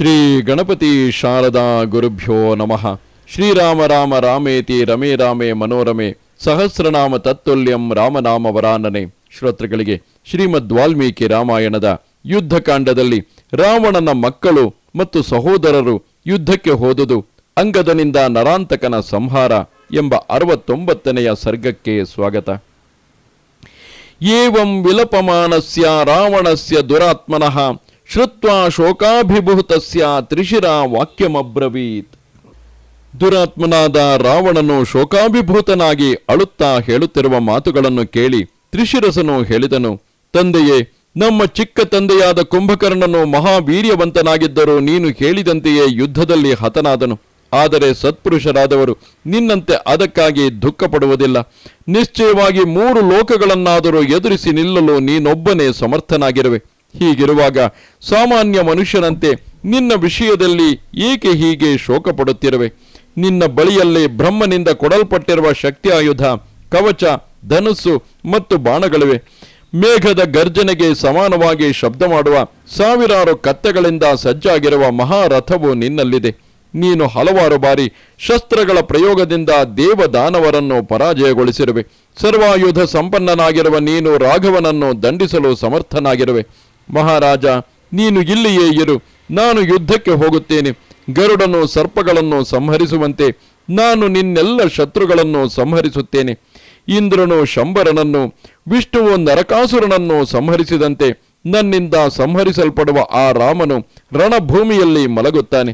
ಶ್ರೀ ಗಣಪತಿ ಶಾರದಾ ಗುರುಭ್ಯೋ ನಮಃ. ಶ್ರೀರಾಮ ರಾಮ ರಾಮೇತಿ ರಮೇ ರಾಮೇ ಮನೋರಮೆ ಸಹಸ್ರನಾಮ ತತ್ತುಲ್ಯಂ ರಾಮನಾಮ ವರಾನನೆ. ಶ್ರೋತೃಗಳಿಗೆ ಶ್ರೀಮದ್ ವಾಲ್ಮೀಕಿ ರಾಮಾಯಣದ ಯುದ್ಧಕಾಂಡದಲ್ಲಿ ರಾವಣನ ಮಕ್ಕಳು ಮತ್ತು ಸಹೋದರರು ಯುದ್ಧಕ್ಕೆ ಹೋದುದು ಅಂಗದನಿಂದ ನರಾಂತಕನ ಸಂಹಾರ ಎಂಬ ಅರವತ್ತೊಂಬತ್ತನೆಯ ಸರ್ಗಕ್ಕೆ ಸ್ವಾಗತ. ಏವಂ ವಿಲಪಮಾನಸ್ಯ ರಾವಣಸ್ಯ ದುರಾತ್ಮನಃ ಶ್ರುತ್ವಾ ಶೋಕಾಭಿಭೂತಸ್ಯ ತ್ರಿಶಿರ ವಾಕ್ಯಮಬ್ರವೀತ್. ದುರಾತ್ಮನಾದ ರಾವಣನು ಶೋಕಾಭಿಭೂತನಾಗಿ ಅಳುತ್ತಾ ಹೇಳುತ್ತಿರುವ ಮಾತುಗಳನ್ನು ಕೇಳಿ ತ್ರಿಶಿರಸನು ಹೇಳಿದನು, ತಂದೆಯೇ, ನಮ್ಮ ಚಿಕ್ಕ ತಂದೆಯಾದ ಕುಂಭಕರ್ಣನು ಮಹಾವೀರ್ಯವಂತನಾಗಿದ್ದರೂ ನೀನು ಹೇಳಿದಂತೆಯೇ ಯುದ್ಧದಲ್ಲಿ ಹತನಾದನು. ಆದರೆ ಸತ್ಪುರುಷರಾದವರು ನಿನ್ನಂತೆ ಅದಕ್ಕಾಗಿ ದುಃಖ ಪಡುವುದಿಲ್ಲ ನಿಶ್ಚಯವಾಗಿ ಮೂರು ಲೋಕಗಳನ್ನಾದರೂ ಎದುರಿಸಿ ನಿಲ್ಲಲು ನೀನೊಬ್ಬನೇ ಸಮರ್ಥನಾಗಿರುವೆ. ಹೀಗಿರುವಾಗ ಸಾಮಾನ್ಯ ಮನುಷ್ಯನಂತೆ ನಿನ್ನ ವಿಷಯದಲ್ಲಿ ಏಕೆ ಹೀಗೆ ಶೋಕ ಪಡುತ್ತಿರುವೆ? ನಿನ್ನ ಬಳಿಯಲ್ಲೇ ಬ್ರಹ್ಮನಿಂದ ಕೊಡಲ್ಪಟ್ಟಿರುವ ಶಕ್ತಿ ಆಯುಧ ಕವಚ, ಧನುಸ್ಸು ಮತ್ತು ಬಾಣಗಳಿವೆ. ಮೇಘದ ಗರ್ಜನೆಗೆ ಸಮಾನವಾಗಿ ಶಬ್ದ ಮಾಡುವ ಸಾವಿರಾರು ಕತ್ತೆಗಳಿಂದ ಸಜ್ಜಾಗಿರುವ ಮಹಾರಥವು ನಿನ್ನಲ್ಲಿದೆ. ನೀನು ಹಲವಾರು ಬಾರಿ ಶಸ್ತ್ರಗಳ ಪ್ರಯೋಗದಿಂದ ದೇವದಾನವರನ್ನು ಪರಾಜಯಗೊಳಿಸಿರುವೆ. ಸರ್ವಾಯುಧ ಸಂಪನ್ನನಾಗಿರುವ ನೀನು ರಾಘವನನ್ನು ದಂಡಿಸಲು ಸಮರ್ಥನಾಗಿರುವೆ. ಮಹಾರಾಜ, ನೀನು ಇಲ್ಲಿಯೇ ಇರು. ನಾನು ಯುದ್ಧಕ್ಕೆ ಹೋಗುತ್ತೇನೆ. ಗರುಡನು ಸರ್ಪಗಳನ್ನು ಸಂಹರಿಸುವಂತೆ ನಾನು ನಿನ್ನೆಲ್ಲ ಶತ್ರುಗಳನ್ನು ಸಂಹರಿಸುತ್ತೇನೆ. ಇಂದ್ರನು ಶಂಬರನನ್ನು, ವಿಷ್ಣುವು ನರಕಾಸುರನನ್ನು ಸಂಹರಿಸಿದಂತೆ ನನ್ನಿಂದ ಸಂಹರಿಸಲ್ಪಡುವ ಆ ರಾಮನು ರಣಭೂಮಿಯಲ್ಲಿ ಮಲಗುತ್ತಾನೆ.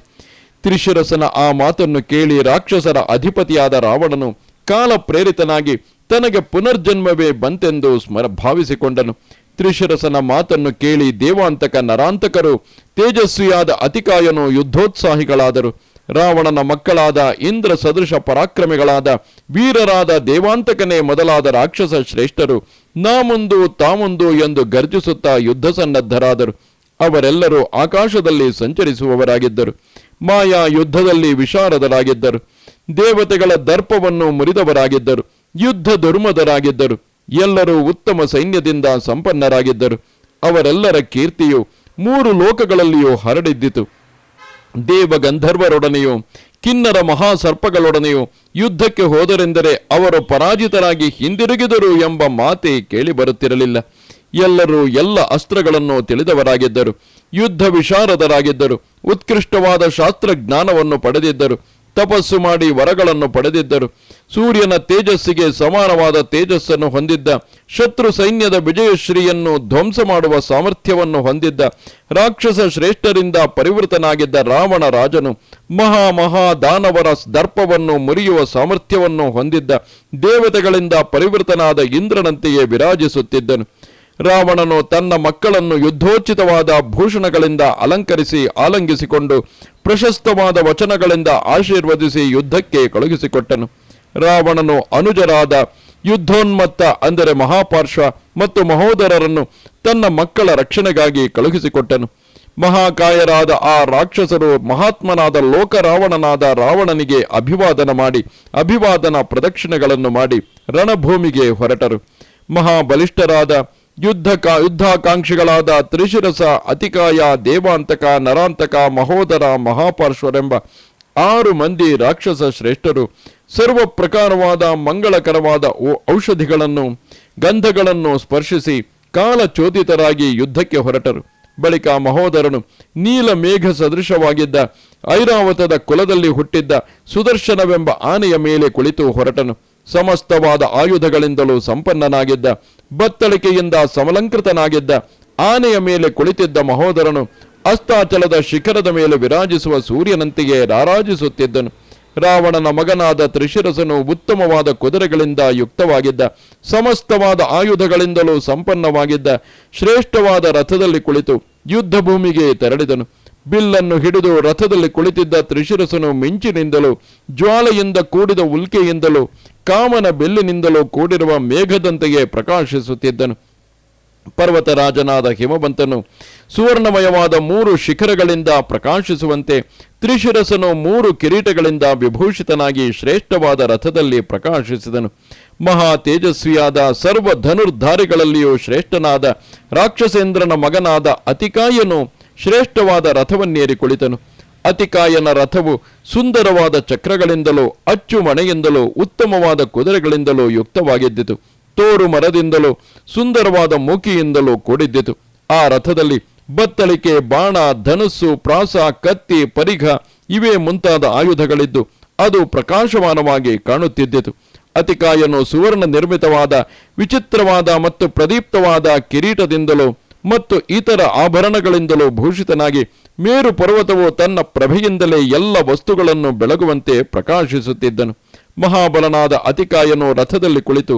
ತ್ರಿಶಿರಸನ ಆ ಮಾತನ್ನು ಕೇಳಿ ರಾಕ್ಷಸರ ಅಧಿಪತಿಯಾದ ರಾವಣನು ಕಾಲ ಪ್ರೇರಿತನಾಗಿ ತನಗೆ ಪುನರ್ಜನ್ಮವೇ ಬಂತೆಂದು ಸ್ಮರ ಭಾವಿಸಿಕೊಂಡನು. ತ್ರಿಶಿರಸನ ಮಾತನ್ನು ಕೇಳಿ ದೇವಾಂತಕ ನರಾಂತಕರು, ತೇಜಸ್ವಿಯಾದ ಅತಿಕಾಯನು ಯುದ್ಧೋತ್ಸಾಹಿಗಳಾದರು. ರಾವಣನ ಮಕ್ಕಳಾದ ಇಂದ್ರ ಸದೃಶ ಪರಾಕ್ರಮಿಗಳಾದ ವೀರರಾದ ದೇವಾಂತಕನೇ ಮೊದಲಾದ ರಾಕ್ಷಸ ಶ್ರೇಷ್ಠರು ನಾಮುಂದು ತಾಮುಂದು ಎಂದು ಗರ್ಜಿಸುತ್ತಾ ಯುದ್ಧ ಸನ್ನದ್ಧರಾದರು. ಅವರೆಲ್ಲರೂ ಆಕಾಶದಲ್ಲಿ ಸಂಚರಿಸುವವರಾಗಿದ್ದರು. ಮಾಯಾ ಯುದ್ಧದಲ್ಲಿ ವಿಶಾರದರಾಗಿದ್ದರು. ದೇವತೆಗಳ ದರ್ಪವನ್ನು ಮುರಿದವರಾಗಿದ್ದರು. ಯುದ್ಧ ದುರ್ಮದರಾಗಿದ್ದರು. ಎಲ್ಲರೂ ಉತ್ತಮ ಸೈನ್ಯದಿಂದ ಸಂಪನ್ನರಾಗಿದ್ದರು. ಅವರೆಲ್ಲರ ಕೀರ್ತಿಯು ಮೂರು ಲೋಕಗಳಲ್ಲಿಯೂ ಹರಡಿದ್ದಿತು. ದೇವ ಗಂಧರ್ವರೊಡನೆಯೂ ಕಿನ್ನರ ಮಹಾಸರ್ಪಗಳೊಡನೆಯೂ ಯುದ್ಧಕ್ಕೆ ಹೋದರೆಂದರೆ ಅವರು ಪರಾಜಿತರಾಗಿ ಹಿಂದಿರುಗಿದರು ಎಂಬ ಮಾತೇ ಕೇಳಿಬರುತ್ತಿರಲಿಲ್ಲ. ಎಲ್ಲರೂ ಎಲ್ಲ ಅಸ್ತ್ರಗಳನ್ನು ತಿಳಿದವರಾಗಿದ್ದರು. ಯುದ್ಧ ವಿಶಾರದರಾಗಿದ್ದರು. ಉತ್ಕೃಷ್ಟವಾದ ಶಾಸ್ತ್ರಜ್ಞಾನವನ್ನು ಪಡೆದಿದ್ದರು. ತಪಸ್ಸು ಮಾಡಿ ವರಗಳನ್ನು ಪಡೆದಿದ್ದರು. ಸೂರ್ಯನ ತೇಜಸ್ಸಿಗೆ ಸಮಾನವಾದ ತೇಜಸ್ಸನ್ನು ಹೊಂದಿದ್ದ, ಶತ್ರು ಸೈನ್ಯದ ವಿಜಯಶ್ರೀಯನ್ನು ಧ್ವಂಸ ಮಾಡುವ ಸಾಮರ್ಥ್ಯವನ್ನು ಹೊಂದಿದ್ದ, ರಾಕ್ಷಸ ಶ್ರೇಷ್ಠರಿಂದ ಪರಿವೃತನಾಗಿದ್ದ ರಾವಣ ರಾಜನು ಮಹಾ ಮಹಾ ದಾನವರ ದರ್ಪವನ್ನು ಮುರಿಯುವ ಸಾಮರ್ಥ್ಯವನ್ನು ಹೊಂದಿದ್ದ, ದೇವತೆಗಳಿಂದ ಪರಿವೃತನಾದ ಇಂದ್ರನಂತೆಯೇ ವಿರಾಜಿಸುತ್ತಿದ್ದನು. ರಾವಣನು ತನ್ನ ಮಕ್ಕಳನ್ನು ಯುದ್ಧೋಚಿತವಾದ ಭೂಷಣಗಳಿಂದ ಅಲಂಕರಿಸಿ ಆಲಂಗಿಸಿಕೊಂಡು ಪ್ರಶಸ್ತವಾದ ವಚನಗಳಿಂದ ಆಶೀರ್ವದಿಸಿ ಯುದ್ಧಕ್ಕೆ ಕಳುಹಿಸಿಕೊಟ್ಟನು. ರಾವಣನು ಅನುಜರಾದ ಯುದ್ಧೋನ್ಮತ್ತ, ಅಂದರೆ ಮಹಾಪಾರ್ಶ್ವ ಮತ್ತು ಮಹೋದರರನ್ನು ತನ್ನ ಮಕ್ಕಳ ರಕ್ಷಣೆಗಾಗಿ ಕಳುಹಿಸಿಕೊಟ್ಟನು. ಮಹಾಕಾಯರಾದ ಆ ರಾಕ್ಷಸರು ಮಹಾತ್ಮನಾದ ಲೋಕರಾವಣನಾದ ರಾವಣನಿಗೆ ಅಭಿವಾದನ ಮಾಡಿ, ಅಭಿವಾದನ ಪ್ರದಕ್ಷಿಣೆಗಳನ್ನು ಮಾಡಿ ರಣಭೂಮಿಗೆ ಹೊರಟರು. ಮಹಾಬಲಿಷ್ಠರಾದ ಯುದ್ಧ ಯುದ್ಧಾಕಾಂಕ್ಷಿಗಳಾದ ತ್ರಿಶಿರಸ, ಅತಿಕಾಯ, ದೇವಾಂತಕ, ನರಾಂತಕ, ಮಹೋದರ, ಮಹಾಪಾರ್ಶ್ವರೆಂಬ ಆರು ಮಂದಿ ರಾಕ್ಷಸ ಶ್ರೇಷ್ಠರು ಸರ್ವ ಪ್ರಕಾರವಾದ ಮಂಗಳಕರವಾದ ಔಷಧಿಗಳನ್ನು, ಗಂಧಗಳನ್ನು ಸ್ಪರ್ಶಿಸಿ ಕಾಲಚೋದಿತರಾಗಿ ಯುದ್ಧಕ್ಕೆ ಹೊರಟರು. ಬಳಿಕ ಮಹೋದರನು ನೀಲ ಮೇಘ ಸದೃಶವಾಗಿದ್ದ ಐರಾವತದ ಕುಲದಲ್ಲಿ ಹುಟ್ಟಿದ್ದ ಸುದರ್ಶನವೆಂಬ ಆನೆಯ ಮೇಲೆ ಕುಳಿತು ಹೊರಟನು. ಸಮಸ್ತವಾದ ಆಯುಧಗಳಿಂದಲೂ ಸಂಪನ್ನನಾಗಿದ್ದ, ಬತ್ತಳಿಕೆಯಿಂದ ಸಮಲಂಕೃತನಾಗಿದ್ದ, ಆನೆಯ ಮೇಲೆ ಕುಳಿತಿದ್ದ ಮಹೋದರನು ಅಸ್ತಾಚಲದ ಶಿಖರದ ಮೇಲೆ ವಿರಾಜಿಸುವ ಸೂರ್ಯನಂತೆಯೇ ರಾರಾಜಿಸುತ್ತಿದ್ದನು. ರಾವಣನ ಮಗನಾದ ತ್ರಿಶಿರಸನು ಉತ್ತಮವಾದ ಕುದುರೆಗಳಿಂದ ಯುಕ್ತವಾಗಿದ್ದ, ಸಮಸ್ತವಾದ ಆಯುಧಗಳಿಂದಲೂ ಸಂಪನ್ನವಾಗಿದ್ದ, ಶ್ರೇಷ್ಠವಾದ ರಥದಲ್ಲಿ ಕುಳಿತು ಯುದ್ಧ ಭೂಮಿಗೆ ತೆರಳಿದನು. ಬಿಲ್ಲನ್ನು ಹಿಡಿದು ರಥದಲ್ಲಿ ಕುಳಿತಿದ್ದ ತ್ರಿಶಿರಸನು ಮಿಂಚಿನಿಂದಲೂ, ಜ್ವಾಲೆಯಿಂದ ಕೂಡಿದ ಉಲ್ಕೆಯಿಂದಲೂ, ಕಾಮನ ಬೆಲ್ಲಿನಿಂದಲೂ ಕೂಡಿರುವ ಮೇಘದಂತೆಯೇ ಪ್ರಕಾಶಿಸುತ್ತಿದ್ದನು. ಪರ್ವತರಾಜನಾದ ಹಿಮವಂತನು ಸುವರ್ಣಮಯವಾದ ಮೂರು ಶಿಖರಗಳಿಂದ ಪ್ರಕಾಶಿಸುವಂತೆ, ತ್ರಿಶಿರಸನು ಮೂರು ಕಿರೀಟಗಳಿಂದ ವಿಭೂಷಿತನಾಗಿ ಶ್ರೇಷ್ಠವಾದ ರಥದಲ್ಲಿ ಪ್ರಕಾಶಿಸಿದನು. ಮಹಾ ತೇಜಸ್ವಿಯಾದ ಸರ್ವ ಧನುರ್ಧಾರಿಗಳಲ್ಲಿಯೂ ಶ್ರೇಷ್ಠನಾದ ರಾಕ್ಷಸೇಂದ್ರನ ಮಗನಾದ ಅತಿಕಾಯನು ಶ್ರೇಷ್ಠವಾದ ರಥವನ್ನೇರಿ ಕುಳಿತನು. ಅತಿಕಾಯನ ರಥವು ಸುಂದರವಾದ ಚಕ್ರಗಳಿಂದಲೋ, ಅಚ್ಚು ಮಣೆಯಿಂದಲೋ, ಉತ್ತಮವಾದ ಕುದುರೆಗಳಿಂದಲೋ ಯುಕ್ತವಾಗಿದ್ದಿತು. ತೋರು ಮರದಿಂದಲೋ, ಸುಂದರವಾದ ಮೂಕಿಯಿಂದಲೋ ಕೂಡಿದ್ದಿತು. ಆ ರಥದಲ್ಲಿ ಬತ್ತಳಿಕೆ, ಬಾಣ, ಧನುಸ್ಸು, ಪ್ರಾಸ, ಕತ್ತಿ, ಪರಿಘ ಇವೇ ಮುಂತಾದ ಆಯುಧಗಳಿದ್ದು ಅದು ಪ್ರಕಾಶಮಾನವಾಗಿ ಕಾಣುತ್ತಿದ್ದಿತು. ಅತಿಕಾಯನು ಸುವರ್ಣ ನಿರ್ಮಿತವಾದ ವಿಚಿತ್ರವಾದ ಮತ್ತು ಪ್ರದೀಪ್ತವಾದ ಕಿರೀಟದಿಂದಲೂ ಮತ್ತು ಇತರ ಆಭರಣಗಳಿಂದಲೂ ಭೂಷಿತನಾಗಿ ಮೇರು ಪರ್ವತವು ತನ್ನ ಪ್ರಭೆಯಿಂದಲೇ ಎಲ್ಲ ವಸ್ತುಗಳನ್ನು ಬೆಳಗುವಂತೆ ಪ್ರಕಾಶಿಸುತ್ತಿದ್ದನು. ಮಹಾಬಲನಾದ ಅತಿಕಾಯನು ರಥದಲ್ಲಿ ಕುಳಿತು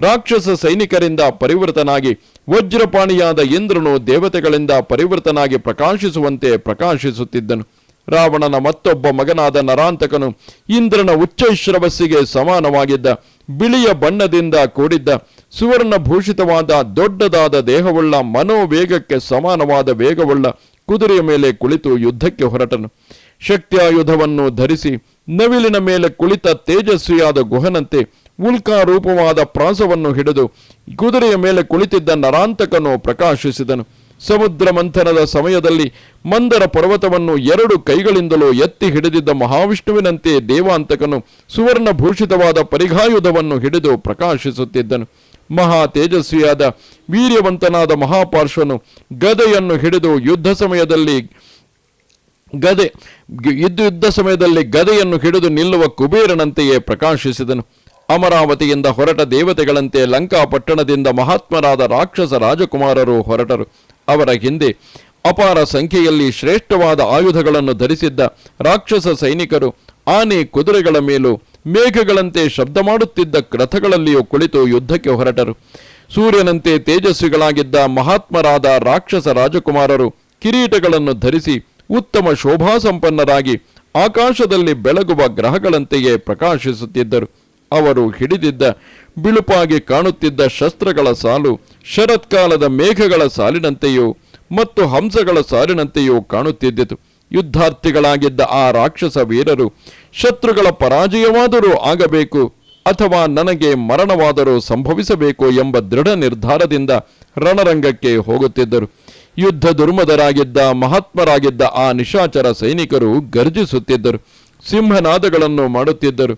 ರಾಕ್ಷಸ ಸೈನಿಕರಿಂದ ಪರಿವೃತನಾಗಿ ವಜ್ರಪಾಣಿಯಾದ ಇಂದ್ರನು ದೇವತೆಗಳಿಂದ ಪರಿವೃತನಾಗಿ ಪ್ರಕಾಶಿಸುವಂತೆ ಪ್ರಕಾಶಿಸುತ್ತಿದ್ದನು. ರಾವಣನ ಮತ್ತೊಬ್ಬ ಮಗನಾದ ನರಾಂತಕನು ಇಂದ್ರನ ಉಚ್ಚೈಶ್ರವಸ್ಸಿಗೆ ಸಮಾನವಾಗಿದ್ದ, ಬಿಳಿಯ ಬಣ್ಣದಿಂದ ಕೂಡಿದ್ದ ಸುವರ್ಣ ಭೂಷಿತವಾದ, ದೊಡ್ಡದಾದ ದೇಹವುಳ್ಳ ಮನೋವೇಗಕ್ಕೆ ಸಮಾನವಾದ ವೇಗವುಳ್ಳ ಕುದುರೆಯ ಮೇಲೆ ಕುಳಿತು ಯುದ್ಧಕ್ಕೆ ಹೊರಟನು. ಶಕ್ತಿಯಾಯುಧವನ್ನು ಧರಿಸಿ ನವಿಲಿನ ಮೇಲೆ ಕುಳಿತ ತೇಜಸ್ವಿಯಾದ ಗುಹನಂತೆ ಉಲ್ಕಾರೂಪವಾದ ಪ್ರಾಸವನ್ನು ಹಿಡಿದು ಕುದುರೆಯ ಮೇಲೆ ಕುಳಿತಿದ್ದ ನರಾಂತಕನು ಪ್ರಕಾಶಿಸಿದನು. ಸಮುದ್ರ ಮಂಥನದ ಸಮಯದಲ್ಲಿ ಮಂದರ ಪರ್ವತವನ್ನು ಎರಡು ಕೈಗಳಿಂದಲೂ ಎತ್ತಿ ಹಿಡಿದಿದ್ದ ಮಹಾವಿಷ್ಣುವಿನಂತೆ ದೇವಾಂತಕನು ಸುವರ್ಣಭೂಷಿತವಾದ ಪರಿಘಾಯುಧವನ್ನು ಹಿಡಿದು ಪ್ರಕಾಶಿಸುತ್ತಿದ್ದನು. ಮಹಾ ತೇಜಸ್ವಿಯಾದ ವೀರ್ಯವಂತನಾದ ಮಹಾಪಾರ್ಶ್ವನು ಗದೆಯನ್ನು ಹಿಡಿದು ಯುದ್ಧ ಸಮಯದಲ್ಲಿ ಗದೆ, ಯುದ್ಧ ಯುದ್ಧ ಸಮಯದಲ್ಲಿ ಗದೆಯನ್ನು ಹಿಡಿದು ನಿಲ್ಲುವ ಕುಬೇರನಂತೆಯೇ ಪ್ರಕಾಶಿಸಿದನು. ಅಮರಾವತಿಯಿಂದ ಹೊರಟ ದೇವತೆಗಳಂತೆ ಲಂಕಾ ಪಟ್ಟಣದಿಂದ ಮಹಾತ್ಮರಾದ ರಾಕ್ಷಸ ರಾಜಕುಮಾರರು ಹೊರಟರು. ಅವರ ಹಿಂದೆ ಅಪಾರ ಸಂಖ್ಯೆಯಲ್ಲಿ ಶ್ರೇಷ್ಠವಾದ ಆಯುಧಗಳನ್ನು ಧರಿಸಿದ್ದ ರಾಕ್ಷಸ ಸೈನಿಕರು, ಆನೆ ಕುದುರೆಗಳ ಮೇಲೂ ಮೇಘಗಳಂತೆ ಶಬ್ದ ಮಾಡುತ್ತಿದ್ದ ರಥಗಳಲ್ಲಿಯೂ ಕುಳಿತು ಯುದ್ಧಕ್ಕೆ ಹೊರಟರು. ಸೂರ್ಯನಂತೆ ತೇಜಸ್ವಿಗಳಾಗಿದ್ದ ಮಹಾತ್ಮರಾದ ರಾಕ್ಷಸ ರಾಜಕುಮಾರರು ಕಿರೀಟಗಳನ್ನು ಧರಿಸಿ ಉತ್ತಮ ಶೋಭಾಸಂಪನ್ನರಾಗಿ ಆಕಾಶದಲ್ಲಿ ಬೆಳಗುವ ಗ್ರಹಗಳಂತೆಯೇ ಪ್ರಕಾಶಿಸುತ್ತಿದ್ದರು. ಅವರು ಹಿಡಿದಿದ್ದ, ಬಿಳುಪಾಗಿ ಕಾಣುತ್ತಿದ್ದ ಶಸ್ತ್ರಗಳ ಸಾಲು ಶರತ್ಕಾಲದ ಮೇಘಗಳ ಸಾಲಿನಂತೆಯೂ ಮತ್ತು ಹಂಸಗಳ ಸಾಲಿನಂತೆಯೂ ಕಾಣುತ್ತಿದ್ದಿತು. ಯುದ್ಧಾರ್ಥಿಗಳಾಗಿದ್ದ ಆ ರಾಕ್ಷಸ ವೀರರು ಶತ್ರುಗಳ ಪರಾಜಯವಾದರೂ ಆಗಬೇಕು ಅಥವಾ ನನಗೆ ಮರಣವಾದರೂ ಸಂಭವಿಸಬೇಕು ಎಂಬ ದೃಢ ನಿರ್ಧಾರದಿಂದ ರಣರಂಗಕ್ಕೆ ಹೋಗುತ್ತಿದ್ದರು. ಯುದ್ಧ ದುರ್ಮದರಾಗಿದ್ದ, ಮಹಾತ್ಮರಾಗಿದ್ದ ಆ ನಿಶಾಚರ ಸೈನಿಕರು ಗರ್ಜಿಸುತ್ತಿದ್ದರು. ಸಿಂಹನಾದಗಳನ್ನು ಮಾಡುತ್ತಿದ್ದರು.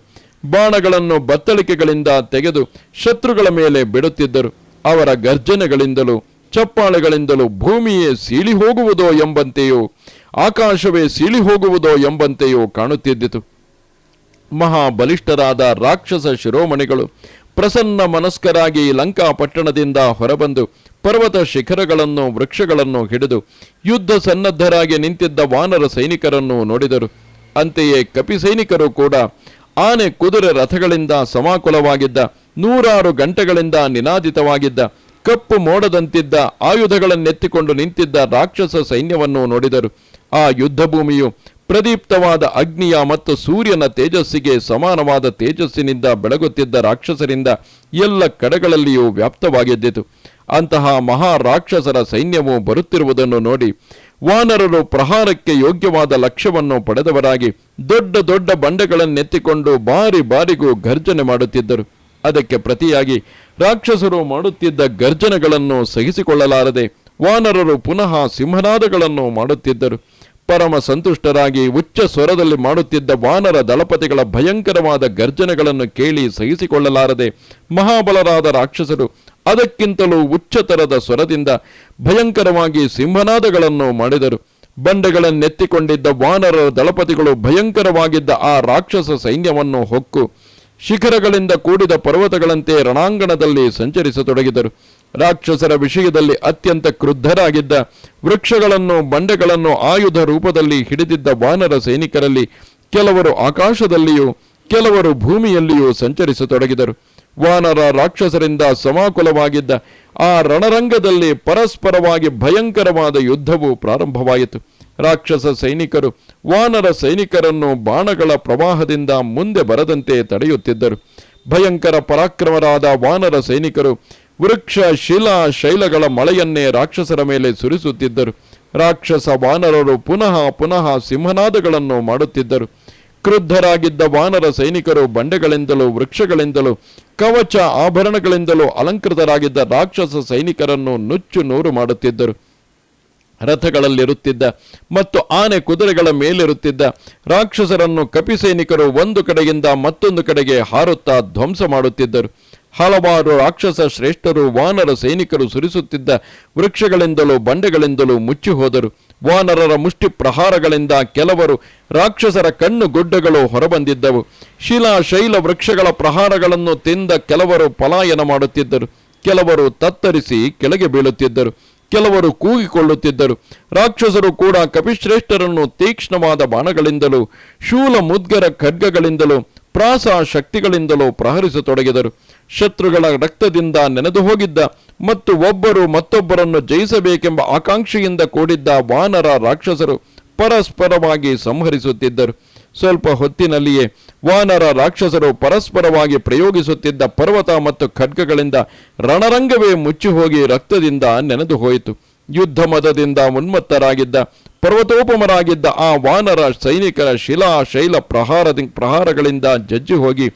ಬಾಣಗಳನ್ನು ಬತ್ತಳಿಕೆಗಳಿಂದ ತೆಗೆದು ಶತ್ರುಗಳ ಮೇಲೆ ಬಿಡುತ್ತಿದ್ದರು. ಅವರ ಗರ್ಜನೆಗಳಿಂದಲೂ, ಚಪ್ಪಾಳೆಗಳಿಂದಲೂ ಭೂಮಿಯೇ ಸೀಳಿ ಹೋಗುವುದೋ ಎಂಬಂತೆಯೂ ಆಕಾಶವೇ ಸೀಳಿ ಹೋಗುವುದೋ ಎಂಬಂತೆಯೂ ಕಾಣುತ್ತಿದ್ದಿತು. ಮಹಾಬಲಿಷ್ಠರಾದ ರಾಕ್ಷಸ ಶಿರೋಮಣಿಗಳು ಪ್ರಸನ್ನ ಮನಸ್ಕರಾಗಿ ಲಂಕಾ ಪಟ್ಟಣದಿಂದ ಹೊರಬಂದು ಪರ್ವತ ಶಿಖರಗಳನ್ನು, ವೃಕ್ಷಗಳನ್ನು ಹಿಡಿದು ಯುದ್ಧ ಸನ್ನದ್ಧರಾಗಿ ನಿಂತಿದ್ದ ವಾನರ ಸೈನಿಕರನ್ನು ನೋಡಿದರು. ಅಂತೆಯೇ ಕಪಿ ಸೈನಿಕರು ಕೂಡ ಆನೆ ಕುದುರೆ ರಥಗಳಿಂದ ಸಮಾಕುಲವಾಗಿದ್ದ, ನೂರಾರು ಗಂಟೆಗಳಿಂದ ನಿನಾದಿತವಾಗಿದ್ದ, ಕಪ್ಪು ಮೋಡದಂತಿದ್ದ ಆಯುಧಗಳನ್ನೆತ್ತಿಕೊಂಡು ನಿಂತಿದ್ದ ರಾಕ್ಷಸ ಸೈನ್ಯವನ್ನು ನೋಡಿದರು. ಆ ಯುದ್ಧಭೂಮಿಯು ಪ್ರದೀಪ್ತವಾದ ಅಗ್ನಿಯ ಮತ್ತು ಸೂರ್ಯನ ತೇಜಸ್ಸಿಗೆ ಸಮಾನವಾದ ತೇಜಸ್ಸಿನಿಂದ ಬೆಳಗುತ್ತಿದ್ದ ರಾಕ್ಷಸರಿಂದ ಎಲ್ಲ ಕಡೆಗಳಲ್ಲಿಯೂ ವ್ಯಾಪ್ತವಾಗಿದ್ದಿತು. ಅಂತಹ ಮಹಾ ರಾಕ್ಷಸರ ಸೈನ್ಯವು ಬರುತ್ತಿರುವುದನ್ನು ನೋಡಿ ವಾನರರು ಪ್ರಹಾರಕ್ಕೆ ಯೋಗ್ಯವಾದ ಲಕ್ಷ್ಯವನ್ನು ಪಡೆದವರಾಗಿ ದೊಡ್ಡ ದೊಡ್ಡ ಬಂಡೆಗಳನ್ನೆತ್ತಿಕೊಂಡು ಬಾರಿ ಬಾರಿಗೂ ಗರ್ಜನೆ ಮಾಡುತ್ತಿದ್ದರು. ಅದಕ್ಕೆ ಪ್ರತಿಯಾಗಿ ರಾಕ್ಷಸರು ಮಾಡುತ್ತಿದ್ದ ಗರ್ಜನೆಗಳನ್ನು ಸಹಿಸಿಕೊಳ್ಳಲಾರದೆ ವಾನರರು ಪುನಃ ಸಿಂಹನಾದಗಳನ್ನು ಮಾಡುತ್ತಿದ್ದರು. ಪರಮ ಸಂತುಷ್ಟರಾಗಿ ಉಚ್ಚ ಸ್ವರದಲ್ಲಿ ಮಾಡುತ್ತಿದ್ದ ವಾನರ ದಳಪತಿಗಳ ಭಯಂಕರವಾದ ಗರ್ಜನೆಗಳನ್ನು ಕೇಳಿ ಸಹಿಸಿಕೊಳ್ಳಲಾರದೆ ಮಹಾಬಲರಾದ ರಾಕ್ಷಸರು ಅದಕ್ಕಿಂತಲೂ ಉಚ್ಚತರದ ಸ್ವರದಿಂದ ಭಯಂಕರವಾಗಿ ಸಿಂಹನಾದಗಳನ್ನು ಮಾಡಿದರು. ಬಂಡೆಗಳನ್ನೆತ್ತಿಕೊಂಡಿದ್ದ ವಾನರ ದಳಪತಿಗಳು ಭಯಂಕರವಾಗಿದ್ದ ಆ ರಾಕ್ಷಸ ಸೈನ್ಯವನ್ನು ಹೊಕ್ಕು, ಶಿಖರಗಳಿಂದ ಕೂಡಿದ ಪರ್ವತಗಳಂತೆ ರಣಾಂಗಣದಲ್ಲಿ ಸಂಚರಿಸತೊಡಗಿದರು. ರಾಕ್ಷಸರ ವಿಷಯದಲ್ಲಿ ಅತ್ಯಂತ ಕ್ರುದ್ಧರಾಗಿದ್ದ ವೃಕ್ಷಗಳನ್ನು, ಬಂಡೆಗಳನ್ನು ಆಯುಧ ರೂಪದಲ್ಲಿ ಹಿಡಿದಿದ್ದ ವಾನರ ಸೈನಿಕರಲ್ಲಿ ಕೆಲವರು ಆಕಾಶದಲ್ಲಿಯೂ, ಕೆಲವರು ಭೂಮಿಯಲ್ಲಿಯೂ ಸಂಚರಿಸತೊಡಗಿದರು. ವಾನರ ರಾಕ್ಷಸರಿಂದ ಸಮಾಕುಲವಾಗಿದ್ದ ಆ ರಣರಂಗದಲ್ಲಿ ಪರಸ್ಪರವಾಗಿ ಭಯಂಕರವಾದ ಯುದ್ಧವು ಪ್ರಾರಂಭವಾಯಿತು. ರಾಕ್ಷಸ ಸೈನಿಕರು ವಾನರ ಸೈನಿಕರನ್ನು ಬಾಣಗಳ ಪ್ರವಾಹದಿಂದ ಮುಂದೆ ಬರದಂತೆ ತಡೆಯುತ್ತಿದ್ದರು. ಭಯಂಕರ ಪರಾಕ್ರಮರಾದ ವಾನರ ಸೈನಿಕರು ವೃಕ್ಷ, ಶಿಲಾ, ಶೈಲಗಳ ಮಳೆಯನ್ನೇ ರಾಕ್ಷಸರ ಮೇಲೆ ಸುರಿಸುತ್ತಿದ್ದರು. ರಾಕ್ಷಸ ವಾನರರು ಪುನಃ ಪುನಃ ಸಿಂಹನಾದಗಳನ್ನು ಮಾಡುತ್ತಿದ್ದರು. ಕ್ರುದ್ಧರಾಗಿದ್ದ ವಾನರ ಸೈನಿಕರು ಬಂಡೆಗಳಿಂದಲೂ ವೃಕ್ಷಗಳಿಂದಲೂ, ಕವಚ ಆಭರಣಗಳಿಂದಲೂ ಅಲಂಕೃತರಾಗಿದ್ದ ರಾಕ್ಷಸ ಸೈನಿಕರನ್ನು ನುಚ್ಚು ನೂರು ಮಾಡುತ್ತಿದ್ದರು. ರಥಗಳಲ್ಲಿರುತ್ತಿದ್ದ ಮತ್ತು ಆನೆ ಕುದುರೆಗಳ ಮೇಲಿರುತ್ತಿದ್ದ ರಾಕ್ಷಸರನ್ನು ಕಪಿ ಸೈನಿಕರು ಒಂದು ಕಡೆಯಿಂದ ಮತ್ತೊಂದು ಕಡೆಗೆ ಹಾರುತ್ತಾ ಧ್ವಂಸ ಮಾಡುತ್ತಿದ್ದರು. ಹಲವಾರು ರಾಕ್ಷಸ ಶ್ರೇಷ್ಠರು, ವಾನರ ಸೈನಿಕರು ಸುರಿಸುತ್ತಿದ್ದ ವೃಕ್ಷಗಳಿಂದಲೂ ಬಂಡೆಗಳಿಂದಲೂ ಮುಚ್ಚಿ ಹೋದರು. ವಾನರರ ಮುಷ್ಟಿ ಪ್ರಹಾರಗಳಿಂದ ಕೆಲವರು ರಾಕ್ಷಸರ ಕಣ್ಣು ಗುಡ್ಡಗಳು ಹೊರಬಂದಿದ್ದವು. ಶಿಲಾ ಶೈಲ ವೃಕ್ಷಗಳ ಪ್ರಹಾರಗಳನ್ನು ತಿಂದ ಕೆಲವರು ಪಲಾಯನ ಮಾಡುತ್ತಿದ್ದರು. ಕೆಲವರು ತತ್ತರಿಸಿ ಕೆಳಗೆ ಬೀಳುತ್ತಿದ್ದರು. ಕೆಲವರು ಕೂಗಿಕೊಳ್ಳುತ್ತಿದ್ದರು. ರಾಕ್ಷಸರು ಕೂಡ ಕಪಿಶ್ರೇಷ್ಠರನ್ನು ತೀಕ್ಷ್ಣವಾದ ಬಾಣಗಳಿಂದಲೂ, ಶೂಲ ಮುದ್ಗರ ಖಡ್ಗಗಳಿಂದಲೂ ಪ್ರಾಸ ಶಕ್ತಿಗಳಿಂದಲೂ ಪ್ರಹರಿಸತೊಡಗಿದರು. ಶತ್ರುಗಳ ರಕ್ತದಿಂದ ನೆನೆದು ಹೋಗಿದ್ದ ಮತ್ತು ಒಬ್ಬರು ಮತ್ತೊಬ್ಬರನ್ನು ಜಯಿಸಬೇಕೆಂಬ ಆಕಾಂಕ್ಷೆಯಿಂದ ಕೂಡಿದ್ದ ವಾನರ ರಾಕ್ಷಸರು ಪರಸ್ಪರವಾಗಿ ಸಂಹರಿಸುತ್ತಿದ್ದರು. ಸ್ವಲ್ಪ ಹೊತ್ತಿನಲ್ಲಿಯೇ ವಾನರ ರಾಕ್ಷಸರು ಪರಸ್ಪರವಾಗಿ ಪ್ರಯೋಗಿಸುತ್ತಿದ್ದ ಪರ್ವತ ಮತ್ತು ಖಡ್ಗಗಳಿಂದ ರಣರಂಗವೇ ಮುಚ್ಚಿ ಹೋಗಿ ರಕ್ತದಿಂದ ನೆನೆದು ಹೋಯಿತು. ಯುದ್ಧ ಮದದಿಂದ ಉನ್ಮತ್ತರಾಗಿದ್ದ ಪರ್ವತೋಪಮರಾಗಿದ್ದ ಆ ವಾನರ ಸೈನಿಕರ ಶಿಲಾ ಶೈಲ ಪ್ರಹಾರದಿ ಪ್ರಹಾರಗಳಿಂದ ಜಜ್ಜಿ ಹೋಗಿ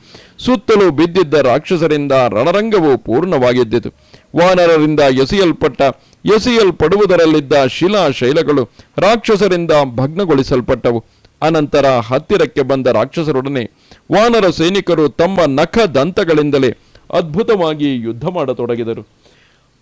ಸುತ್ತಲೂ ಬಿದ್ದಿದ್ದ ರಾಕ್ಷಸರಿಂದ ರಣರಂಗವು ಪೂರ್ಣವಾಗಿದ್ದಿತು. ವಾನರರಿಂದ ಎಸೆಯಲ್ಪಟ್ಟ ಎಸೆಯಲ್ಪಡುವುದರಲ್ಲಿದ್ದ ಶಿಲಾ ಶೈಲಗಳು ರಾಕ್ಷಸರಿಂದ ಭಗ್ನಗೊಳಿಸಲ್ಪಟ್ಟವು. ಅನಂತರ ಹತ್ತಿರಕ್ಕೆ ಬಂದ ರಾಕ್ಷಸರೊಡನೆ ವಾನರ ಸೈನಿಕರು ತಮ್ಮ ನಖ ದಂತಗಳಿಂದಲೇ ಅದ್ಭುತವಾಗಿ ಯುದ್ಧ ಮಾಡತೊಡಗಿದರು.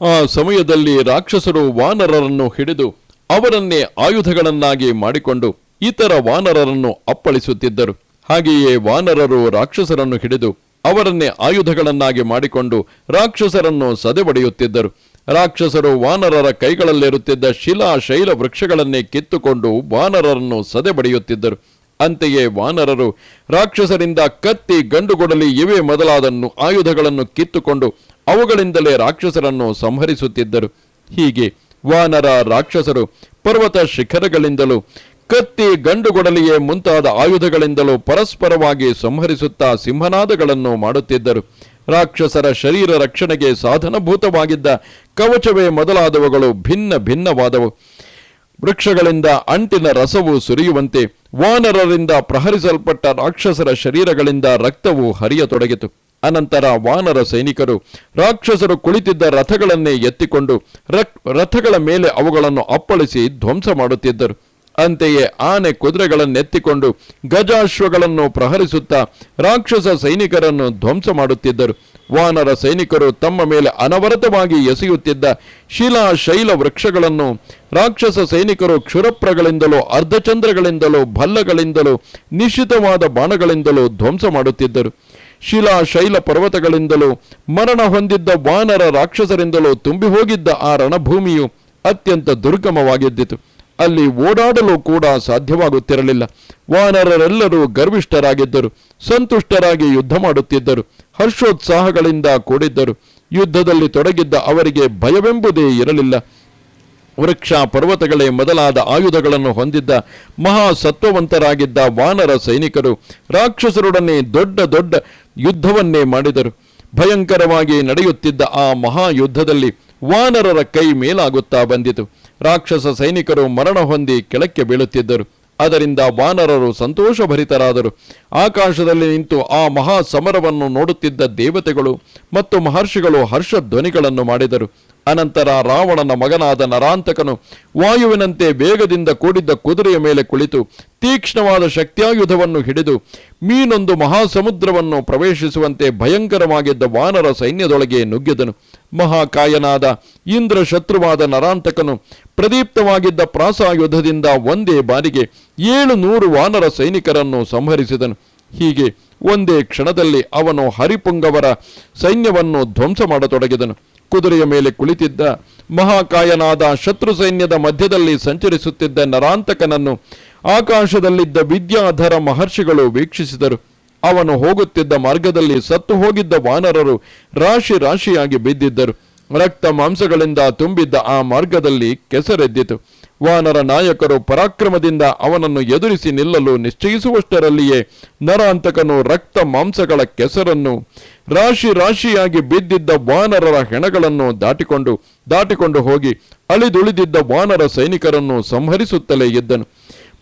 ಆ ಸಮಯದಲ್ಲಿ ರಾಕ್ಷಸರು ವಾನರರನ್ನು ಹಿಡಿದು ಅವರನ್ನೇ ಆಯುಧಗಳನ್ನಾಗಿ ಮಾಡಿಕೊಂಡು ಇತರ ವಾನರರನ್ನು ಅಪ್ಪಳಿಸುತ್ತಿದ್ದರು. ಹಾಗೆಯೇ ವಾನರರು ರಾಕ್ಷಸರನ್ನು ಹಿಡಿದು ಅವರನ್ನೇ ಆಯುಧಗಳನ್ನಾಗಿ ಮಾಡಿಕೊಂಡು ರಾಕ್ಷಸರನ್ನು ಸದೆಬಡಿಯುತ್ತಿದ್ದರು ರಾಕ್ಷಸರು ವಾನರರ ಕೈಗಳಲ್ಲಿರುತ್ತಿದ್ದ ಶಿಲಾ ಶೈಲ ವೃಕ್ಷಗಳನ್ನೇ ಕಿತ್ತುಕೊಂಡು ವಾನರರನ್ನು ಸದೆಬಡಿಯುತ್ತಿದ್ದರು ಅಂತೆಯೇ ವಾನರರು ರಾಕ್ಷಸರಿಂದ ಕತ್ತಿ ಗಂಡುಗೊಡಲಿ ಇವೇ ಮೊದಲಾದನ್ನು ಆಯುಧಗಳನ್ನು ಕಿತ್ತುಕೊಂಡು ಅವುಗಳಿಂದಲೇ ರಾಕ್ಷಸರನ್ನು ಸಂಹರಿಸುತ್ತಿದ್ದರು. ಹೀಗೆ ವಾನರ ರಾಕ್ಷಸರು ಪರ್ವತ ಶಿಖರಗಳಿಂದಲೂ ಕತ್ತಿ ಗಂಡುಗೊಡಲಿಯೇ ಮುಂತಾದ ಆಯುಧಗಳಿಂದಲೂ ಪರಸ್ಪರವಾಗಿ ಸಂಹರಿಸುತ್ತಾ ಸಿಂಹನಾದಗಳನ್ನು ಮಾಡುತ್ತಿದ್ದರು. ರಾಕ್ಷಸರ ಶರೀರ ರಕ್ಷಣೆಗೆ ಸಾಧನಭೂತವಾಗಿದ್ದ ಕವಚವೇ ಮೊದಲಾದವುಗಳು ಭಿನ್ನ ಭಿನ್ನವಾದವು. ವೃಕ್ಷಗಳಿಂದ ಅಂಟಿನ ರಸವು ಸುರಿಯುವಂತೆ ವಾನರರಿಂದ ಪ್ರಹರಿಸಲ್ಪಟ್ಟ ರಾಕ್ಷಸರ ಶರೀರಗಳಿಂದ ರಕ್ತವು ಹರಿಯತೊಡಗಿತು. ಅನಂತರ ವಾನರ ಸೈನಿಕರು ರಾಕ್ಷಸರು ಕುಳಿತಿದ್ದ ರಥಗಳನ್ನೇ ಎತ್ತಿಕೊಂಡು ರಥಗಳ ಮೇಲೆ ಅವುಗಳನ್ನು ಅಪ್ಪಳಿಸಿ ಧ್ವಂಸ ಮಾಡುತ್ತಿದ್ದರು. ಅಂತೆಯೇ ಆನೆ ಕುದುರೆಗಳನ್ನೆತ್ತಿಕೊಂಡು ಗಜಾಶ್ವಗಳನ್ನು ಪ್ರಹರಿಸುತ್ತಾ ರಾಕ್ಷಸ ಸೈನಿಕರನ್ನು ಧ್ವಂಸ ಮಾಡುತ್ತಿದ್ದರು. ವಾನರ ಸೈನಿಕರು ತಮ್ಮ ಮೇಲೆ ಅನವರತವಾಗಿ ಎಸೆಯುತ್ತಿದ್ದ ಶಿಲಾ ಶೈಲ ವೃಕ್ಷಗಳನ್ನು ರಾಕ್ಷಸ ಸೈನಿಕರು ಕ್ಷುರಪ್ರಗಳಿಂದಲೂ, ಅರ್ಧಚಂದ್ರಗಳಿಂದಲೂ, ಭಲ್ಲಗಳಿಂದಲೂ, ನಿಶ್ಚಿತವಾದ ಬಾಣಗಳಿಂದಲೂ ಧ್ವಂಸ ಮಾಡುತ್ತಿದ್ದರು. ಶಿಲಾ ಶೈಲ ಪರ್ವತಗಳಿಂದಲೂ, ಮರಣ ಹೊಂದಿದ್ದ ವಾನರ ರಾಕ್ಷಸರಿಂದಲೂ ತುಂಬಿ ಹೋಗಿದ್ದ ಆ ರಣಭೂಮಿಯು ಅತ್ಯಂತ ದುರ್ಗಮವಾಗಿದ್ದಿತು. ಅಲ್ಲಿ ಓಡಾಡಲು ಕೂಡ ಸಾಧ್ಯವಾಗುತ್ತಿರಲಿಲ್ಲ. ವಾನರರೆಲ್ಲರೂ ಗರ್ವಿಷ್ಠರಾಗಿದ್ದರು, ಸಂತುಷ್ಟರಾಗಿ ಯುದ್ಧ ಮಾಡುತ್ತಿದ್ದರು, ಹರ್ಷೋತ್ಸಾಹಗಳಿಂದ ಕೂಡಿದ್ದರು. ಯುದ್ಧದಲ್ಲಿ ತೊಡಗಿದ್ದ ಅವರಿಗೆ ಭಯವೆಂಬುದೇ ಇರಲಿಲ್ಲ. ವೃಕ್ಷ ಪರ್ವತಗಳೇ ಮೊದಲಾದ ಆಯುಧಗಳನ್ನು ಹೊಂದಿದ್ದ ಮಹಾ ಸತ್ವವಂತರಾಗಿದ್ದ ವಾನರ ಸೈನಿಕರು ರಾಕ್ಷಸರೊಡನೆ ದೊಡ್ಡ ದೊಡ್ಡ ಯುದ್ಧವನ್ನೇ ಮಾಡಿದರು. ಭಯಂಕರವಾಗಿ ನಡೆಯುತ್ತಿದ್ದ ಆ ಮಹಾಯುದ್ಧದಲ್ಲಿ ವಾನರರ ಕೈ ಮೇಲಾಗುತ್ತಾ ಬಂದಿತು. ರಾಕ್ಷಸ ಸೈನಿಕರು ಮರಣ ಹೊಂದಿ ಕೆಳಕ್ಕೆ ಬೀಳುತ್ತಿದ್ದರು. ಅದರಿಂದ ವಾನರರು ಸಂತೋಷಭರಿತರಾದರು. ಆಕಾಶದಲ್ಲಿ ನಿಂತು ಆ ಮಹಾ ಸಮರವನ್ನು ನೋಡುತ್ತಿದ್ದ ದೇವತೆಗಳು ಮತ್ತು ಮಹರ್ಷಿಗಳು ಹರ್ಷಧ್ವನಿಗಳನ್ನು ಮಾಡಿದರು. ಅನಂತರ ರಾವಣನ ಮಗನಾದ ನರಾಂತಕನು ವಾಯುವಿನಂತೆ ವೇಗದಿಂದ ಕೂಡಿದ್ದ ಕುದುರೆಯ ಮೇಲೆ ಕುಳಿತು ತೀಕ್ಷ್ಣವಾದ ಶಕ್ತಿಯಾಯುಧವನ್ನು ಹಿಡಿದು ಮೀನೊಂದು ಮಹಾಸಮುದ್ರವನ್ನು ಪ್ರವೇಶಿಸುವಂತೆ ಭಯಂಕರವಾಗಿದ್ದ ವಾನರ ಸೈನ್ಯದೊಳಗೆ ನುಗ್ಗಿದನು. ಮಹಾಕಾಯನಾದ ಇಂದ್ರ ಶತ್ರುವಾದ ನರಾಂತಕನು ಪ್ರದೀಪ್ತವಾಗಿದ್ದ ಪ್ರಾಸಾಯುಧದಿಂದ ಒಂದೇ ಬಾರಿಗೆ ಏಳು ನೂರು ವಾನರ ಸೈನಿಕರನ್ನು ಸಂಹರಿಸಿದನು. ಹೀಗೆ ಒಂದೇ ಕ್ಷಣದಲ್ಲಿ ಅವನು ಹರಿಪುಂಗವರ ಸೈನ್ಯವನ್ನು ಧ್ವಂಸ ಮಾಡತೊಡಗಿದನು. ಕುದುರೆಯ ಮೇಲೆ ಕುಳಿತಿದ್ದ ಮಹಾಕಾಯನಾದ ಶತ್ರು ಸೈನ್ಯದ ಮಧ್ಯದಲ್ಲಿ ಸಂಚರಿಸುತ್ತಿದ್ದ ನರಾಂತಕನನ್ನು ಆಕಾಶದಲ್ಲಿದ್ದ ವಿದ್ಯಾಧರ ಮಹರ್ಷಿಗಳು ವೀಕ್ಷಿಸಿದರು. ಅವನು ಹೋಗುತ್ತಿದ್ದ ಮಾರ್ಗದಲ್ಲಿ ಸತ್ತು ಹೋಗಿದ್ದ ವಾನರರು ರಾಶಿ ರಾಶಿಯಾಗಿ ಬಿದ್ದಿದ್ದರು. ರಕ್ತ ಮಾಂಸಗಳಿಂದ ತುಂಬಿದ್ದ ಆ ಮಾರ್ಗದಲ್ಲಿ ಕೆಸರೆದ್ದಿತು. ವಾನರ ನಾಯಕರು ಪರಾಕ್ರಮದಿಂದ ಅವನನ್ನು ಎದುರಿಸಿ ನಿಲ್ಲಲು ನಿಶ್ಚಯಿಸುವಷ್ಟರಲ್ಲಿಯೇ ನರಾಂತಕನು ರಕ್ತ ಮಾಂಸಗಳ ಕೆಸರನ್ನು ರಾಶಿ ರಾಶಿಯಾಗಿ ಬಿದ್ದಿದ್ದ ವಾನರರ ಹೆಣಗಳನ್ನು ದಾಟಿಕೊಂಡು ದಾಟಿಕೊಂಡು ಹೋಗಿ ಅಳಿದುಳಿದಿದ್ದ ವಾನರ ಸೈನಿಕರನ್ನು ಸಂಹರಿಸುತ್ತಲೇ ಇದ್ದನು.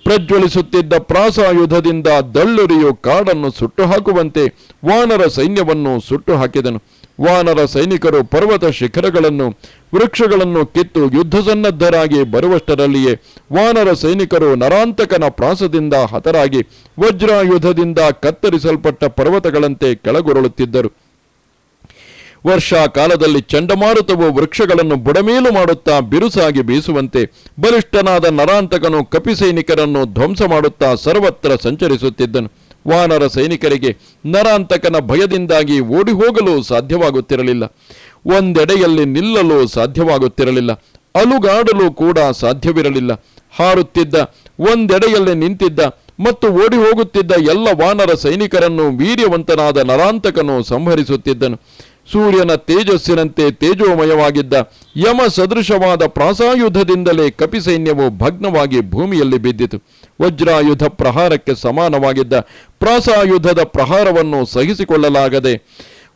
ಪ್ರಜ್ವಲಿಸುತ್ತಿದ್ದ ಪ್ರಾಸಾಯುಧದಿಂದ ದಳ್ಳುರಿಯು ಕಾಡನ್ನು ಸುಟ್ಟು ಹಾಕುವಂತೆ ವಾನರ ಸೈನ್ಯವನ್ನು ಸುಟ್ಟು ಹಾಕಿದನು. ವಾನರ ಸೈನಿಕರು ಪರ್ವತ ಶಿಖರಗಳನ್ನು, ವೃಕ್ಷಗಳನ್ನು ಕಿತ್ತು ಯುದ್ಧ ಸನ್ನದ್ಧರಾಗಿ ಬರುವಷ್ಟರಲ್ಲಿಯೇ ವಾನರ ಸೈನಿಕರು ನರಾಂತಕನ ಪ್ರಾಸದಿಂದ ಹತರಾಗಿ ವಜ್ರಾಯುಧದಿಂದ ಕತ್ತರಿಸಲ್ಪಟ್ಟ ಪರ್ವತಗಳಂತೆ ಕೆಳಗುರುಳುತ್ತಿದ್ದರು. ವರ್ಷಾ ಕಾಲದಲ್ಲಿ ಚಂಡಮಾರುತವು ವೃಕ್ಷಗಳನ್ನು ಬುಡಮೇಲು ಮಾಡುತ್ತಾ ಬಿರುಸಾಗಿ ಬೀಸುವಂತೆ ಬಲಿಷ್ಠನಾದ ನರಾಂತಕನು ಕಪಿಸೈನಿಕರನ್ನು ಧ್ವಂಸ ಮಾಡುತ್ತಾ ಸರ್ವತ್ರ ಸಂಚರಿಸುತ್ತಿದ್ದನು. ವಾನರ ಸೈನಿಕರಿಗೆ ನರಾಂತಕನ ಭಯದಿಂದಾಗಿ ಓಡಿ ಹೋಗಲು ಸಾಧ್ಯವಾಗುತ್ತಿರಲಿಲ್ಲ. ಒಂದೆಡೆಯಲ್ಲಿ ನಿಲ್ಲಲು ಸಾಧ್ಯವಾಗುತ್ತಿರಲಿಲ್ಲ. ಅಲುಗಾಡಲು ಕೂಡ ಸಾಧ್ಯವಿರಲಿಲ್ಲ. ಹಾರುತ್ತಿದ್ದ, ಒಂದೆಡೆಯಲ್ಲಿ ನಿಂತಿದ್ದ ಮತ್ತು ಓಡಿ ಹೋಗುತ್ತಿದ್ದ ಎಲ್ಲ ವಾನರ ಸೈನಿಕರನ್ನು ವೀರ್ಯವಂತನಾದ ನರಾಂತಕನು ಸಂಹರಿಸುತ್ತಿದ್ದನು. ಸೂರ್ಯನ ತೇಜಸ್ಸಿನಂತೆ ತೇಜೋಮಯವಾಗಿದ್ದ ಯಮ ಸದೃಶವಾದ ಪ್ರಾಸಾಯುಧದಿಂದಲೇ ಕಪಿಸೈನ್ಯವು ಭಗ್ನವಾಗಿ ಭೂಮಿಯಲ್ಲಿ ಬಿದ್ದಿತು. ವಜ್ರಾಯುಧ ಪ್ರಹಾರಕ್ಕೆ ಸಮಾನವಾಗಿದ್ದ ಪ್ರಾಸಾಯುಧದ ಪ್ರಹಾರವನ್ನು ಸಹಿಸಿಕೊಳ್ಳಲಾಗದೆ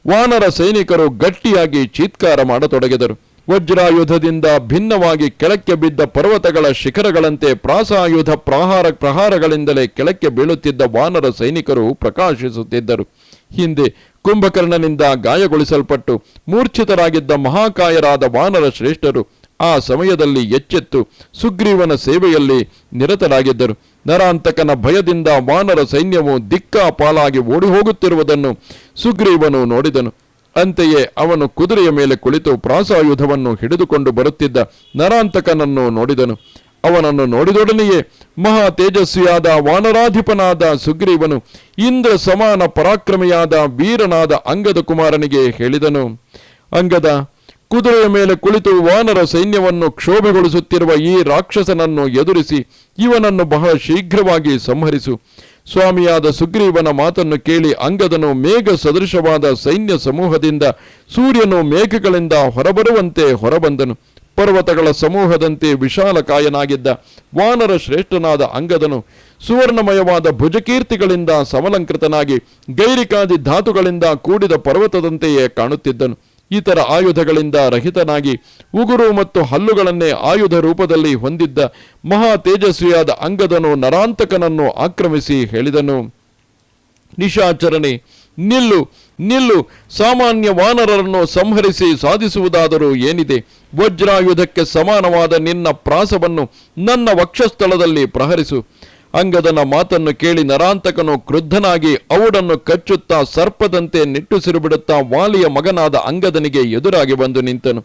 ವಾನರ ಸೈನಿಕರು ಗಟ್ಟಿಯಾಗಿ ಚೀತ್ಕಾರ ಮಾಡತೊಡಗಿದರು. ವಜ್ರಾಯುಧದಿಂದ ಭಿನ್ನವಾಗಿ ಕೆಳಕ್ಕೆ ಬಿದ್ದ ಪರ್ವತಗಳ ಶಿಖರಗಳಂತೆ ಪ್ರಾಸಾಯುಧ ಪ್ರಹಾರ ಪ್ರಹಾರಗಳಿಂದಲೇ ಕೆಳಕ್ಕೆ ಬೀಳುತ್ತಿದ್ದ ವಾನರ ಸೈನಿಕರು ಪ್ರಕಾಶಿಸುತ್ತಿದ್ದರು. ಹಿಂದೆ ಕುಂಭಕರ್ಣನಿಂದ ಗಾಯಗೊಳಿಸಲ್ಪಟ್ಟು ಮೂರ್ಛಿತರಾಗಿದ್ದ ಮಹಾಕಾಯರಾದ ವಾನರ ಶ್ರೇಷ್ಠರು ಆ ಸಮಯದಲ್ಲಿ ಎಚ್ಚೆತ್ತು ಸುಗ್ರೀವನ ಸೇವೆಯಲ್ಲಿ ನಿರತರಾಗಿದ್ದರು. ನರಾಂತಕನ ಭಯದಿಂದ ವಾನರ ಸೈನ್ಯವು ದಿಕ್ಕಾಪಾಲಾಗಿ ಓಡಿ ಹೋಗುತ್ತಿರುವುದನ್ನು ಸುಗ್ರೀವನು ನೋಡಿದನು. ಅಂತೆಯೇ ಅವನು ಕುದುರೆಯ ಮೇಲೆ ಕುಳಿತು ಪ್ರಾಸಾಯುಧವನ್ನು ಹಿಡಿದುಕೊಂಡು ಬರುತ್ತಿದ್ದ ನರಾಂತಕನನ್ನು ನೋಡಿದನು. ಅವನನ್ನು ನೋಡಿದೊಡನೆಯೇ ಮಹಾ ತೇಜಸ್ವಿಯಾದ ವಾನರಾಧಿಪನಾದ ಸುಗ್ರೀವನು ಇಂದ್ರ ಸಮಾನ ಪರಾಕ್ರಮಿಯಾದ ವೀರನಾದ ಅಂಗದ ಕುಮಾರನಿಗೆ ಹೇಳಿದನು. ಅಂಗದ ಕುದುರೆಯ ಮೇಲೆ ಕುಳಿತು ವಾನರ ಸೈನ್ಯವನ್ನು ಕ್ಷೋಭೆಗೊಳಿಸುತ್ತಿರುವ ಈ ರಾಕ್ಷಸನನ್ನು ಎದುರಿಸಿ ಇವನನ್ನು ಬಹಳ ಶೀಘ್ರವಾಗಿ ಸಂಹರಿಸು. ಸ್ವಾಮಿಯಾದ ಸುಗ್ರೀವನ ಮಾತನ್ನು ಕೇಳಿ ಅಂಗದನು ಮೇಘ ಸದೃಶವಾದ ಸೈನ್ಯ ಸಮೂಹದಿಂದ ಸೂರ್ಯನು ಮೇಘಗಳಿಂದ ಹೊರಬರುವಂತೆ ಹೊರಬಂದನು. ಪರ್ವತಗಳ ಸಮೂಹದಂತೆ ವಿಶಾಲಕಾಯನಾಗಿದ್ದ ವಾನರ ಶ್ರೇಷ್ಠನಾದ ಅಂಗದನು ಸುವರ್ಣಮಯವಾದ ಭುಜಕೀರ್ತಿಗಳಿಂದ ಸಮಲಂಕೃತನಾಗಿ ಗೈರಿಕಾದಿ ಧಾತುಗಳಿಂದ ಕೂಡಿದ ಪರ್ವತದಂತೆಯೇ ಕಾಣುತ್ತಿದ್ದನು. ಇತರ ಆಯುಧಗಳಿಂದ ರಹಿತನಾಗಿ ಉಗುರು ಮತ್ತು ಹಲ್ಲುಗಳನ್ನೇ ಆಯುಧ ರೂಪದಲ್ಲಿ ಹೊಂದಿದ್ದ ಮಹಾ ತೇಜಸ್ವಿಯಾದ ಅಂಗದನು ನರಾಂತಕನನ್ನು ಆಕ್ರಮಿಸಿ ಹೇಳಿದನು. ನಿಶಾಚರಣೆ ನಿಲ್ಲು ನಿಲ್ಲು, ಸಾಮಾನ್ಯ ವಾನರರನ್ನು ಸಂಹರಿಸಿ ಸಾಧಿಸುವುದಾದರೂ ಏನಿದೆ? ವಜ್ರಾಯುಧಕ್ಕೆ ಸಮಾನವಾದ ನಿನ್ನ ಪ್ರಾಸವನ್ನು ನನ್ನ ವಕ್ಷಸ್ಥಳದಲ್ಲಿ ಪ್ರಹರಿಸು. ಅಂಗದನ ಮಾತನ್ನು ಕೇಳಿ ನರಾಂತಕನು ಕ್ರುದ್ಧನಾಗಿ ಅವುಡನ್ನು ಕಚ್ಚುತ್ತಾ ಸರ್ಪದಂತೆ ನಿಟ್ಟುಸಿರು ಬಿಡುತ್ತಾ ವಾಲಿಯ ಮಗನಾದ ಅಂಗದನಿಗೆ ಎದುರಾಗಿ ಬಂದು ನಿಂತನು.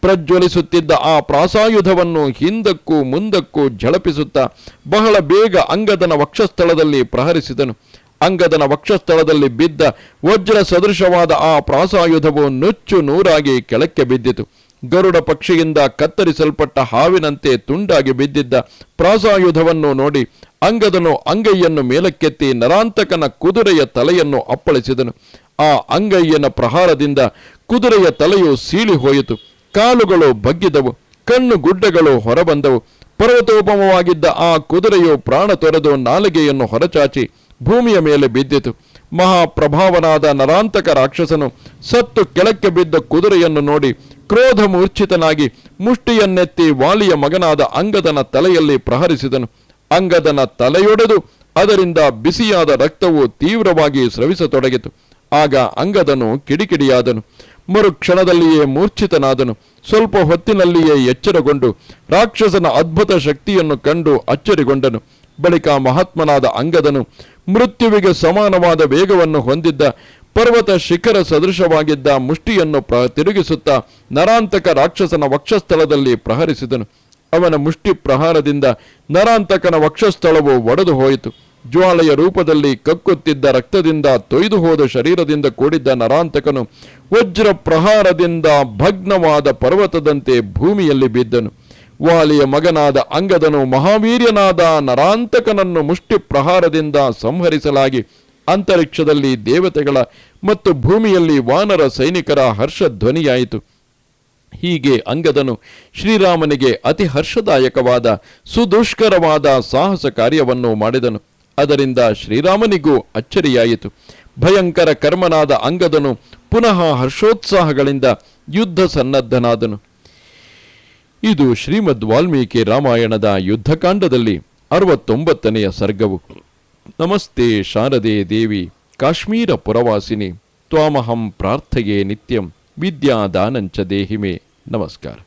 ಪ್ರಜ್ವಲಿಸುತ್ತಿದ್ದ ಆ ಪ್ರಾಸಾಯುಧವನ್ನು ಹಿಂದಕ್ಕೂ ಮುಂದಕ್ಕೂ ಝಳಪಿಸುತ್ತಾ ಬಹಳ ಬೇಗ ಅಂಗದನ ವಕ್ಷಸ್ಥಳದಲ್ಲಿ ಪ್ರಹರಿಸಿದನು. ಅಂಗದನ ವಕ್ಷಸ್ಥಳದಲ್ಲಿ ಬಿದ್ದ ವಜ್ರ ಸದೃಶವಾದ ಆ ಪ್ರಾಸಾಯುಧವು ನುಚ್ಚು ನೂರಾಗಿ ಕೆಳಕ್ಕೆ ಬಿದ್ದಿತು. ಗರುಡ ಪಕ್ಷಿಯಿಂದ ಕತ್ತರಿಸಲ್ಪಟ್ಟ ಹಾವಿನಂತೆ ತುಂಡಾಗಿ ಬಿದ್ದಿದ್ದ ಪ್ರಾಸಾಯುಧವನ್ನು ನೋಡಿ ಅಂಗದನು ಅಂಗೈಯನ್ನು ಮೇಲಕ್ಕೆತ್ತಿ ನರಾಂತಕನ ಕುದುರೆಯ ತಲೆಯನ್ನು ಅಪ್ಪಳಿಸಿದನು. ಆ ಅಂಗೈಯನ ಪ್ರಹಾರದಿಂದ ಕುದುರೆಯ ತಲೆಯು ಸೀಳಿ ಹೋಯಿತು. ಕಾಲುಗಳು ಬಗ್ಗಿದವು, ಕಣ್ಣು ಗುಡ್ಡಗಳು ಹೊರಬಂದವು. ಪರ್ವತೋಪಮವಾಗಿದ್ದ ಆ ಕುದುರೆಯು ಪ್ರಾಣ ತೊರೆದು ನಾಲಿಗೆಯನ್ನು ಹೊರಚಾಚಿ ಭೂಮಿಯ ಮೇಲೆ ಬಿದ್ದಿತು. ಮಹಾಪ್ರಭಾವನಾದ ನರಾಂತಕ ರಾಕ್ಷಸನು ಸತ್ತು ಕೆಳಕ್ಕೆ ಬಿದ್ದ ಕುದುರೆಯನ್ನು ನೋಡಿ ಕ್ರೋಧ ಮೂರ್ಛಿತನಾಗಿ ಮುಷ್ಟಿಯನ್ನೆತ್ತಿ ವಾಲಿಯ ಮಗನಾದ ಅಂಗದನ ತಲೆಯಲ್ಲಿ ಪ್ರಹರಿಸಿದನು. ಅಂಗದನ ತಲೆಯೊಡೆದು ಅದರಿಂದ ಬಿಸಿಯಾದ ರಕ್ತವು ತೀವ್ರವಾಗಿ ಸ್ರವಿಸತೊಡಗಿತು. ಆಗ ಅಂಗದನು ಕಿಡಿಕಿಡಿಯಾದನು. ಮರುಕ್ಷಣದಲ್ಲಿಯೇ ಮೂರ್ಛಿತನಾದನು. ಸ್ವಲ್ಪ ಹೊತ್ತಿನಲ್ಲಿಯೇ ಎಚ್ಚರಗೊಂಡು ರಾಕ್ಷಸನ ಅದ್ಭುತ ಶಕ್ತಿಯನ್ನು ಕಂಡು ಅಚ್ಚರಿಗೊಂಡನು. ಬಳಿಕ ಮಹಾತ್ಮನಾದ ಅಂಗದನು ಮೃತ್ಯುವಿಗೆ ಸಮಾನವಾದ ವೇಗವನ್ನು ಹೊಂದಿದ್ದ ಪರ್ವತ ಶಿಖರ ಸದೃಶವಾಗಿದ್ದ ಮುಷ್ಟಿಯನ್ನು ಪ್ರ ತಿರುಗಿಸುತ್ತಾ ನರಾಂತಕ ರಾಕ್ಷಸನ ವಕ್ಷಸ್ಥಳದಲ್ಲಿ ಪ್ರಹರಿಸಿದನು. ಅವನ ಮುಷ್ಟಿ ಪ್ರಹಾರದಿಂದ ನರಾಂತಕನ ವಕ್ಷಸ್ಥಳವು ಒಡೆದು ಹೋಯಿತು. ಜ್ವಾಲೆಯ ರೂಪದಲ್ಲಿ ಕಕ್ಕುತ್ತಿದ್ದ ರಕ್ತದಿಂದ ತೊಯ್ದು ಹೋದ ಶರೀರದಿಂದ ಕೂಡಿದ್ದ ನರಾಂತಕನು ವಜ್ರ ಪ್ರಹಾರದಿಂದ ಭಗ್ನವಾದ ಪರ್ವತದಂತೆ ಭೂಮಿಯಲ್ಲಿ ಬಿದ್ದನು. ವಾಲಿಯ ಮಗನಾದ ಅಂಗದನು ಮಹಾವೀರ್ಯನಾದ ನರಾಂತಕನನ್ನು ಮುಷ್ಟಿ ಪ್ರಹಾರದಿಂದ ಸಂಹರಿಸಲಾಗಿ ಅಂತರಿಕ್ಷದಲ್ಲಿ ದೇವತೆಗಳ ಮತ್ತು ಭೂಮಿಯಲ್ಲಿ ವಾನರ ಸೈನಿಕರ ಹರ್ಷಧ್ವನಿಯಾಯಿತು. ಹೀಗೆ ಅಂಗದನು ಶ್ರೀರಾಮನಿಗೆ ಅತಿ ಹರ್ಷದಾಯಕವಾದ ಸುದುಷ್ಕರವಾದ ಸಾಹಸ ಕಾರ್ಯವನ್ನು ಮಾಡಿದನು. ಅದರಿಂದ ಶ್ರೀರಾಮನಿಗೂ ಅಚ್ಚರಿಯಾಯಿತು. ಭಯಂಕರ ಕರ್ಮನಾದ ಅಂಗದನು ಪುನಃ ಹರ್ಷೋತ್ಸಾಹಗಳಿಂದ ಯುದ್ಧ ಸನ್ನದ್ಧನಾದನು. ಇದು ಶ್ರೀಮದ್ ವಾಲ್ಮೀಕಿ ರಾಮಾಯಣದ ಯುದ್ಧಕಾಂಡದಲ್ಲಿ ಅರವತ್ತೊಂಬತ್ತನೆಯ ಸರ್ಗವು. ನಮಸ್ತೆ ಶಾರದೆ ದೇವಿ, ಕಾಶ್ಮೀರ ಪುರವಾಸಿನಿ, ತ್ವಾಮಹಂ ಪ್ರಾರ್ಥೆಯೇ ನಿತ್ಯಂ, ವಿದ್ಯಾದಾನಂಚ ದೇಹಿಮೆ. ನಮಸ್ಕಾರ.